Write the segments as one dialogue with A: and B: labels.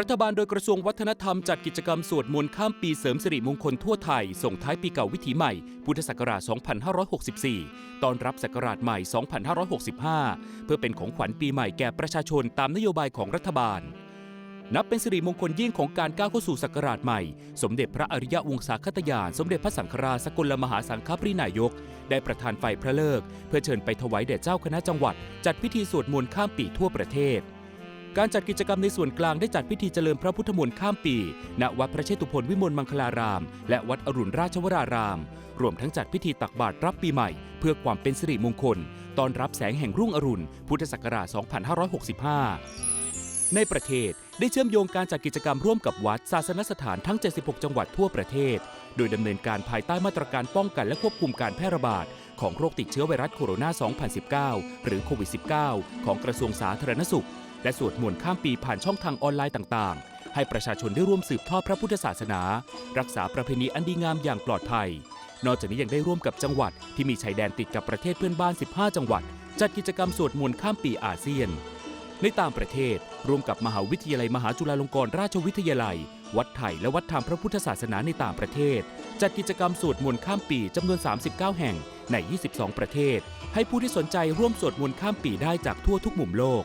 A: รัฐบาลโดยกระทรวงวัฒนธรรมจัดกิจกรรมสวดมนต์ข้ามปีเสริมสิริมงคลทั่วไทย ส่งท้ายปีเก่าวิถีใหม่ พุทธศักราช 2564ตอนรับศักราชใหม่ 2565 เพื่อเป็นของขวัญปีใหม่แก่ประชาชนตามนโยบายของรัฐบาล นับเป็นสิริมงคลยิ่งของการก้าวเข้าสู่ศักราชใหม่ สมเด็จพระอริยวงศาคตยาน สมเด็จพระสังฆราชสกลมหาสังฆปรินายก ได้ประทานไฟพระเลิก เพื่อเชิญไปถวายแด่เจ้าคณะจังหวัด จัดพิธีสวดมนต์ข้ามปีทั่วประเทศ การจัดกิจกรรมในส่วนกลางได้จัดพิธีเจริญพระพุทธมนต์ข้ามปี ณ วัดพระเชตุพนวิมลมังคลาราม และวัดอรุณราชวราราม รวมทั้งจัดพิธีตักบาตรรับปีใหม่ เพื่อความเป็นสิริมงคล ตอนรับแสงแห่งรุ่งอรุณ พุทธศักราช 2565 ในประเทศได้เชื่อมโยงการจัดกิจกรรมร่วมกับวัดศาสนสถานทั้ง 76 จังหวัดทั่วประเทศ โดยดำเนินการภายใต้มาตรการป้องกันและควบคุมการแพร่ระบาดของโรคติดเชื้อไวรัสโคโรนา 2019 หรือโควิด -19 ของกระทรวงสาธารณสุข และสวดมนต์ข้ามปีผ่านช่องทางออนไลน์ต่างๆ ให้ประชาชนได้ร่วมสืบทอดพระพุทธศาสนา รักษาประเพณีอันดีงามอย่างปลอดภัย นอกจากนี้ยังได้ร่วมกับจังหวัดที่มีชายแดนติดกับประเทศเพื่อนบ้าน 15 จังหวัด จัดกิจกรรมสวดมนต์ข้ามปีอาเซียน ในต่างประเทศร่วมกับมหาวิทยาลัยมหาจุฬาลงกรณราชวิทยาลัย วัดไทยและวัดธรรมพระพุทธศาสนาในต่างประเทศ จัดกิจกรรมสวดมนต์ข้ามปีจำนวน 39 แห่งใน 22 ประเทศ ให้ผู้ที่สนใจร่วมสวดมนต์ข้ามปีได้จากทั่วทุกมุมโลก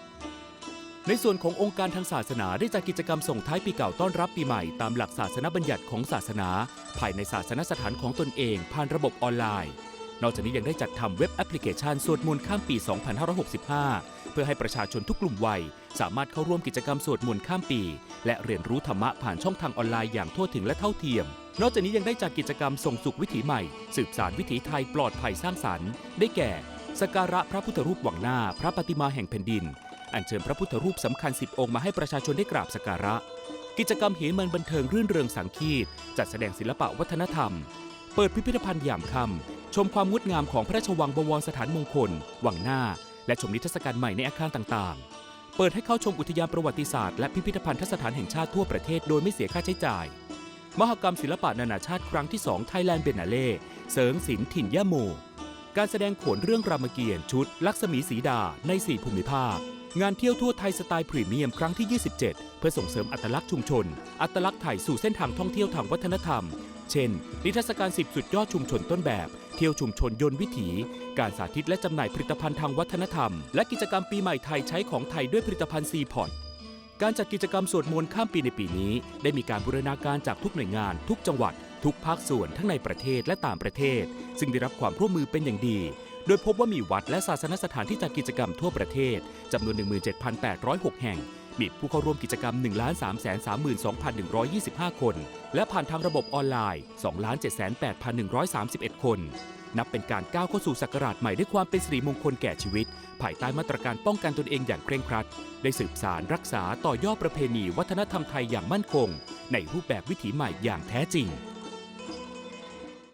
A: ในส่วนขององค์การทางศาสนาได้จัดกิจกรรมส่งท้ายปีเก่าต้อนรับปีใหม่ ตามหลักศาสนบัญญัติของศาสนา ภายในศาสนสถานของตนเอง ผ่านระบบออนไลน์ นอกจากนี้ยังได้จัดทำเว็บแอปพลิเคชันสวดมนต์ข้ามปี 2565 เพื่อให้ประชาชนทุกกลุ่มวัย สามารถเข้าร่วมกิจกรรมสวดมนต์ข้ามปี และเรียนรู้ธรรมะผ่านช่องทางออนไลน์อย่างทั่วถึงและเท่าเทียม นอกจากนี้ยังได้จัดกิจกรรมส่งสุขวิถีใหม่ สืบสารวิถีไทยปลอดภัยสร้างสรรค์ ได้แก่สกการะพระพุทธรูปหวังหน้า พระปฏิมาแห่งแผ่นดิน อัญเชิญพระพุทธรูปสำคัญ 10 องค์มาให้ประชาชนได้กราบสักการะ กิจกรรมเหมันบันเทิงรื่นเริงสังคีต จัดแสดงศิลปะวัฒนธรรม เปิดพิพิธภัณฑ์ยามค่ำชมความงดงามของพระราชวังบวรสถานมงคล วังหน้า และชมนิทรรศการใหม่ในอาคารต่างๆ เปิดให้เข้าชมอุทยานประวัติศาสตร์และพิพิธภัณฑสถานแห่งชาติทั่วประเทศโดยไม่เสียค่าใช้จ่าย มหกรรมศิลปะนานาชาติครั้งที่2ไทยแลนด์เบนาเล่เสริงศิลป์ถิ่นย่าโมการแสดงโขนเรื่องรามเกียรติ์ชุด ลักษมีสีดาใน 4 ภูมิภาค งานเที่ยวทั่วไทยสไตล์พรีเมียมครั้งที่ 27 เพื่อส่งเสริมอัตลักษณ์ชุมชน อัตลักษณ์ไทยสู่เส้นทางท่องเที่ยวทางวัฒนธรรม เช่น นิทรรศการ 10 สุดยอดชุมชนต้นแบบ เที่ยวชุมชนยนต์วิถี การสาธิตและจำหน่ายผลิตภัณฑ์ทางวัฒนธรรม และกิจกรรมปีใหม่ไทยใช้ของไทยด้วยผลิตภัณฑ์ซีพอร์ตการจัดกิจกรรมสวดมนต์ข้ามปีในปีนี้ ได้มีการบูรณาการจากทุกหน่วยงาน ทุกจังหวัด ทุกภาคส่วนทั้งในประเทศและต่างประเทศ ซึ่งได้รับความร่วมมือเป็นอย่างดี โดยพบว่ามีวัดและศาสนสถานที่จัดกิจกรรมทั่วประเทศจำนวน 17,806 แห่ง มีผู้เข้าร่วมกิจกรรม 1 3 3 2 1 2 5 คน และผ่านทางระบบออนไลน์ 2 7 8 1 3 1 คน นับเป็นการก้าวเข้าสู่ศักราชใหม่ด้วยความเป็นสิริมงคลแก่ชีวิต ภายใต้มาตรการป้องกันตนเองอย่างเคร่งครัด ได้สืบสารรักษาต่อยอดประเพณีวัฒนธรรมไทยอย่างมั่นคง ในรูปแบบวิถีใหม่อย่างแท้จริง